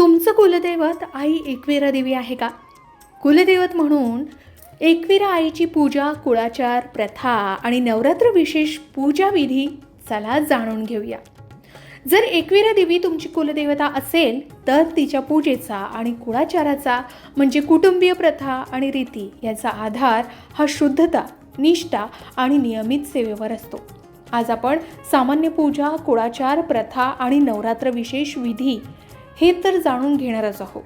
तुमचं कुलदैवत आई एकविरा देवी आहे का? कुलदैवत म्हणून एकविरा आईची पूजा कुळाचार प्रथा आणि नवरात्र विशेष पूजा विधी चला जाणून घेऊया. जर एकविरा देवी तुमची कुलदेवता असेल तर तिच्या पूजेचा आणि कुळाचाराचा म्हणजे कुटुंबीय प्रथा आणि रीती याचा आधार हा शुद्धता निष्ठा आणि नियमित सेवेवर असतो. आज आपण सामान्य पूजा कुळाचार प्रथा आणि नवरात्र विशेष विधी हे तर जाणून घेणारच आहोत.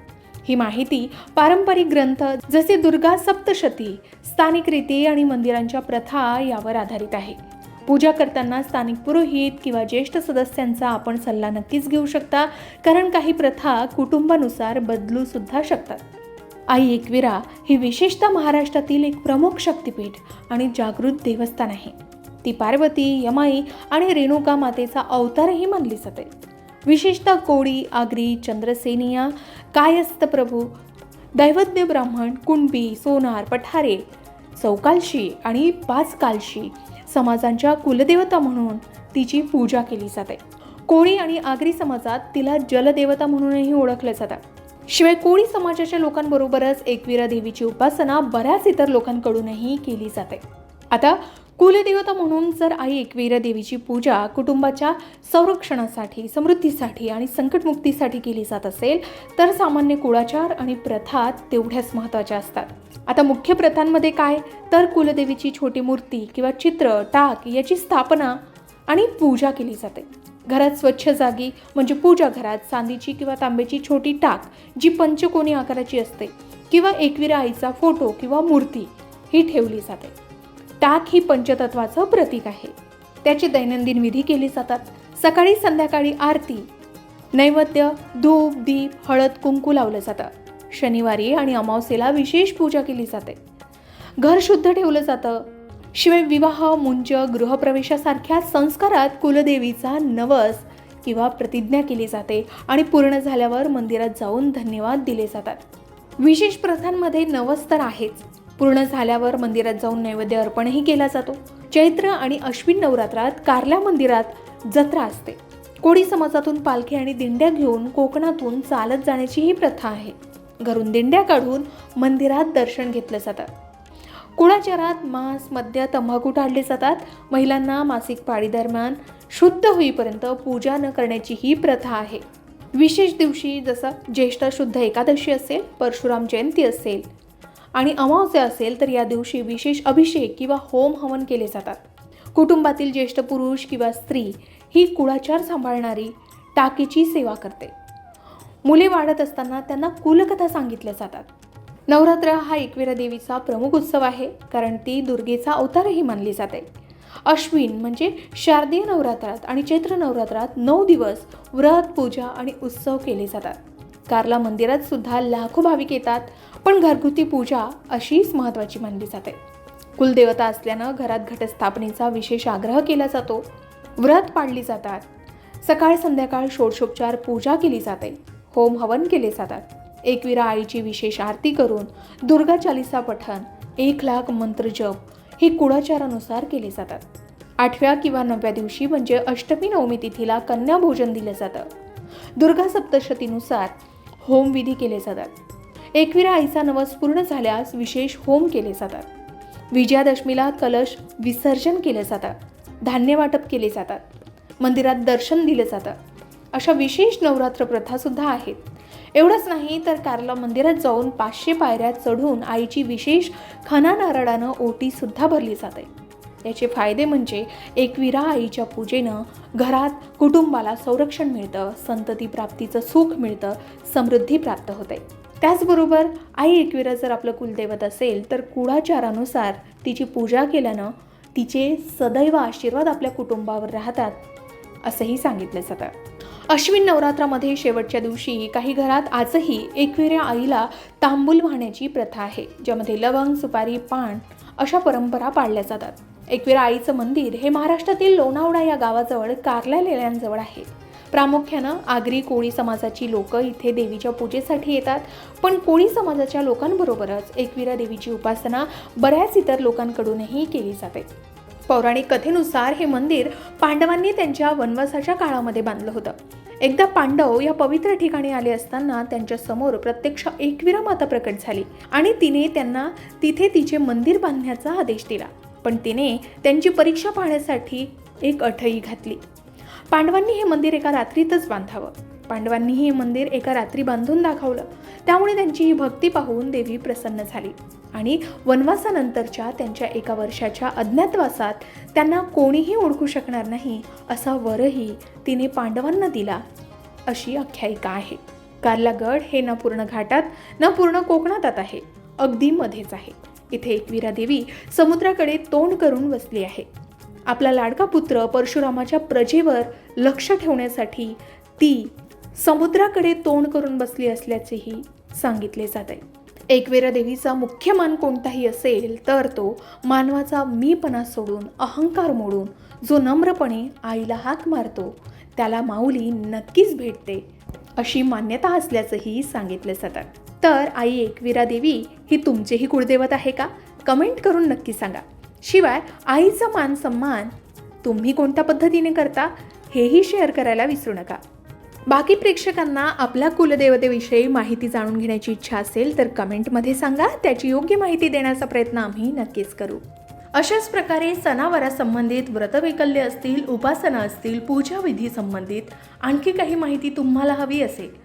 ही माहिती पारंपरिक ग्रंथ जसे दुर्गा सप्तशती स्थानिक रीती आणि मंदिरांच्या प्रथा यावर आधारित आहे. पूजा करताना स्थानिक पुरोहित किंवा ज्येष्ठ सदस्यांचा आपण सल्ला नक्कीच घेऊ शकता कारण काही प्रथा कुटुंबानुसार बदलू सुद्धा शकतात. आई एकविरा ही विशेषतः महाराष्ट्रातील एक प्रमुख शक्तिपीठ आणि जागृत देवस्थान आहे. ती पार्वती यमाई आणि रेणुका मातेचा अवतारही मानली जाते. विशेषतः कोळी आगरी चंद्रसेनिया कायस्थ प्रभू दैवज्ञ ब्राह्मण कुणबी सोनार पठारे चौकालशी आणि पाचकालशी समाजांच्या कुलदेवता म्हणून तिची पूजा केली जाते. कोळी आणि आगरी समाजात तिला जलदेवता म्हणूनही ओळखलं जातं. शिवाय कोळी समाजाच्या लोकांबरोबरच एकविरा देवीची उपासना बऱ्याच इतर लोकांकडूनही केली जाते. आता कुलदेवता म्हणून जर आई एकवीर देवीची पूजा कुटुंबाच्या संरक्षणासाठी समृद्धीसाठी आणि संकटमुक्तीसाठी केली जात असेल तर सामान्य कुळाचार आणि प्रथा तेवढ्याच महत्त्वाच्या असतात. आता मुख्य प्रथांमध्ये काय? तर कुलदेवीची छोटी मूर्ती किंवा चित्र टाक याची स्थापना आणि पूजा केली जाते. घरात स्वच्छ जागी म्हणजे पूजा घरात चांदीची किंवा तांब्याची छोटी टाक जी पंचकोनी आकाराची असते किंवा एकविरा आईचा फोटो किंवा मूर्ती ही ठेवली जाते. ताक ही पंचतत्वाचं प्रतीक आहे. त्याची दैनंदिन विधी केली जातात. सकाळी संध्याकाळी आरती नैवेद्य धूप दीप हळद कुंकू लावलं जातं. शनिवारी आणि अमावस्येला विशेष पूजा केली जाते. घर शुद्ध ठेवलं जातं. शिवाय विवाह मुंज गृहप्रवेशासारख्या संस्कारात कुलदेवीचा नवस किंवा प्रतिज्ञा केली जाते आणि पूर्ण झाल्यावर मंदिरात जाऊन धन्यवाद दिले जातात. विशेष प्रथांमध्ये नवस तर आहेच. पूर्ण झाल्यावर मंदिरात जाऊन नैवेद्य अर्पणही केला जातो. चैत्र आणि अश्विन नवरात्रात कारल्या मंदिरात जत्रा असते. कोळी समाजातून पालखी आणि दिंड्या घेऊन कोकणातून चालत जाण्याची ही प्रथा आहे. घरून दिंड्या काढून मंदिरात दर्शन घेतलं जातं. कुळाचारात मांस मद्य तंबाखू टाळले जातात. महिलांना मासिक पाळीदरम्यान शुद्ध होईपर्यंत पूजा न करण्याची ही प्रथा आहे. विशेष दिवशी जसं ज्येष्ठ शुद्ध एकादशी असेल परशुराम जयंती असेल आणि अमावस्या असेल तर या दिवशी विशेष अभिषेक किंवा होम हवन केले जातात. कुटुंबातील ज्येष्ठ पुरुष किंवा स्त्री ही कुळाचार सांभाळणारी टाकीची सेवा करते. मुले वाढत असताना त्यांना कुलकथा सांगितल्या जातात. नवरात्र हा एकविरा देवीचा प्रमुख उत्सव आहे कारण ती दुर्गेचा अवतारही मानली जाते. अश्विन म्हणजे शारदीय नवरात्रात आणि चैत्र नवरात्रात नऊ दिवस व्रत पूजा आणि उत्सव केले जातात. कारला मंदिरात सुद्धा लाखो भाविक येतात पण घरगुती पूजा अशीच महत्त्वाची मानली जाते. कुलदेवता असल्यानं घरात घटस्थापनेचा विशेष आग्रह केला जातो. व्रत पाळली जातात. सकाळ संध्याकाळ षोडशोपचार पूजा केली जाते. होम हवन केले जातात. एकविरा आईची विशेष आरती करून दुर्गा चालिसा पठण एक लाख मंत्र जप हे कुळाचारानुसार केले जातात. आठव्या किंवा नवव्या दिवशी म्हणजे अष्टमी नवमी तिथीला कन्या भोजन दिलं जातं. दुर्गा सप्तशतीनुसार होमविधी केले जातात. एकविरा आईचा नवस पूर्ण झाल्यास विशेष होम केले जातात. विजयादशमीला कलश विसर्जन केले जातात. धान्य वाटप केले जातात. मंदिरात दर्शन दिलं जातं अशा विशेष नवरात्र प्रथासुद्धा आहेत. एवढंच नाही तर कारला मंदिरात जाऊन पाचशे पायऱ्या चढून आईची विशेष खना नारळानं ओटीसुद्धा भरली जाते. याचे फायदे म्हणजे एकविरा आईच्या पूजेनं घरात कुटुंबाला संरक्षण मिळतं संतती प्राप्तीचं सुख मिळतं समृद्धी प्राप्त होते. त्याचबरोबर आई एकविरा जर आपलं कुलदैवत असेल तर कुळाचारानुसार तिची पूजा केल्यानं तिचे सदैव आशीर्वाद आपल्या कुटुंबावर राहतात असंही सांगितलं जातं. अश्विन नवरात्रामध्ये शेवटच्या दिवशी काही घरात आजही एकविऱ्या आईला तांबूल वाहण्याची प्रथा आहे ज्यामध्ये लवंग सुपारी पान अशा परंपरा पाळल्या जातात. एकवीरा आईचं मंदिर हे महाराष्ट्रातील लोणावळा या गावाजवळ कारल्या लेण्यांजवळ आहे. प्रामुख्यानं आगरी कोळी समाजाची लोक इथे देवीच्या पूजेसाठी येतात पण कोळी समाजाच्या लोकांबरोबरच एकविरा देवीची उपासना बऱ्याच इतर लोकांकडूनही केली जाते. पौराणिक कथेनुसार हे मंदिर पांडवांनी त्यांच्या वनवासाच्या काळामध्ये बांधलं होतं. एकदा पांडव या पवित्र ठिकाणी आले असताना त्यांच्यासमोर प्रत्यक्ष एकविरा माता प्रकट झाली आणि तिने त्यांना तिथे तिचे मंदिर बांधण्याचा आदेश दिला. पण तिने त्यांची परीक्षा पाहण्यासाठी एक अठई घातली. पांडवांनी हे मंदिर एका रात्रीतच बांधावं. पांडवांनी हे मंदिर एका रात्री बांधून दाखवलं. त्यामुळे त्यांची ही भक्ती पाहून देवी प्रसन्न झाली. आणि वनवासानंतरच्या त्यांच्या एका वर्षाच्या अज्ञातवासात त्यांना कोणीही ओळखू शकणार नाही असा वरही तिने पांडवांना दिला अशी आख्यायिका आहे. कार्लागड हे न पूर्ण घाटात न पूर्ण कोकणातात आहे. अगदी मध्येच आहे. इथे एकविरा देवी समुद्राकडे तोंड करून बसली आहे. आपला लाडका पुत्र परशुरामाच्या प्रजेवर लक्ष ठेवण्यासाठी ती समुद्राकडे तोंड करून बसली असल्याचेही सांगितले जात. आहे एकवेरा देवीचा मुख्य मान कोणताही असेल तर तो मानवाचा मीपणा सोडून अहंकार मोडून जो नम्रपणे आईला हाक मारतो त्याला माऊली नक्कीच भेटते अशी मान्यता असल्याचंही सांगितलं जातात. तर आई एकविरा देवी ही तुमचेही कुळदैवत आहे का? कमेंट करून नक्की सांगा. शिवाय आईचा मान सन्मान तुम्ही कोणत्या पद्धतीने करता हेही शेअर करायला विसरू नका. बाकी प्रेक्षकांना आपल्या कुलदेवतेविषयी माहिती जाणून घेण्याची इच्छा असेल तर कमेंटमध्ये सांगा त्याची योग्य माहिती देण्याचा प्रयत्न आम्ही नक्कीच करू. अशाच प्रकारे सणावारासंबंधित व्रतवैकल्य असतील उपासना असतील पूजाविधी संबंधित आणखी काही माहिती तुम्हाला हवी असेल